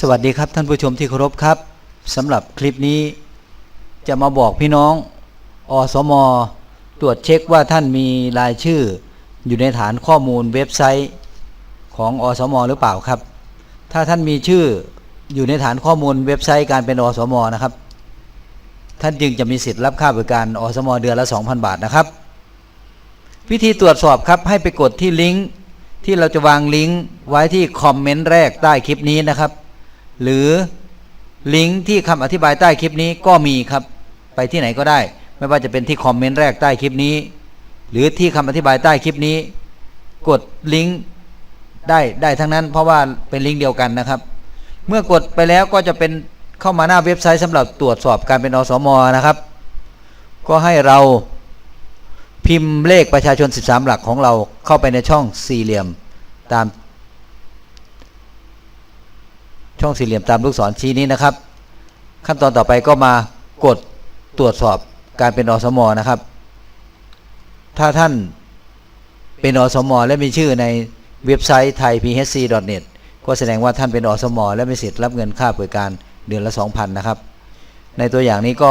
สวัสดีครับท่านผู้ชมที่เคารพครับสำหรับคลิปนี้จะมาบอกพี่น้องอสม ตรวจเช็คว่าท่านมีรายชื่อ อยู่ในฐานข้อมูลเว็บไซต์ของอสม หรือเปล่าครับ ถ้าท่านมีชื่ออยู่ในฐานข้อมูลเว็บไซต์การเป็นอสมนะครับ ท่านจึงจะมีสิทธิ์รับค่าบริการอสม เดือนละ 2,000 บาทนะครับ วิธีตรวจสอบครับให้ไปกดที่ลิงก์ที่เราจะวางลิงก์ไว้ที่คอมเมนต์แรกใต้คลิปนี้นะครับ หรือลิงก์ที่คำอธิบายใต้คลิปนี้ก็มีครับ ไปที่ไหนก็ได้ ไม่ว่าจะเป็นที่คอมเมนต์แรกใต้คลิปนี้ หรือที่คำอธิบายใต้คลิปนี้ กดลิงก์ได้ได้ทั้งนั้น เพราะว่าเป็นลิงก์เดียวกันนะครับ เมื่อกดไปแล้วก็จะเป็นเข้ามาหน้าเว็บไซต์สำหรับตรวจสอบการเป็นอสมนะครับ ก็ให้เราพิมพ์เลขประชาชน 13 หลักของเราเข้าไปในช่องสี่เหลี่ยมตาม ช่องสี่เหลี่ยมตามลูกศรชี้นี้นะครับ ขั้นตอนต่อไปก็มากดตรวจสอบการเป็นอสมนะครับ ถ้าท่านเป็นอสมและมีชื่อในเว็บไซต์ thaiphc.net ก็แสดงว่าท่านเป็นอสมและมีสิทธิ์รับเงินค่าบริการเดือนละ 2,000 นะครับ ในตัวอย่างนี้ก็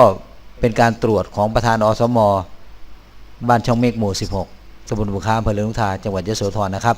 เป็นการตรวจของประธานอสมบ้านช่องเมฆหมู่ 16ตำบลบุคคาอำเภอเลืองลุงทาจังหวัดยโสธรนะครับ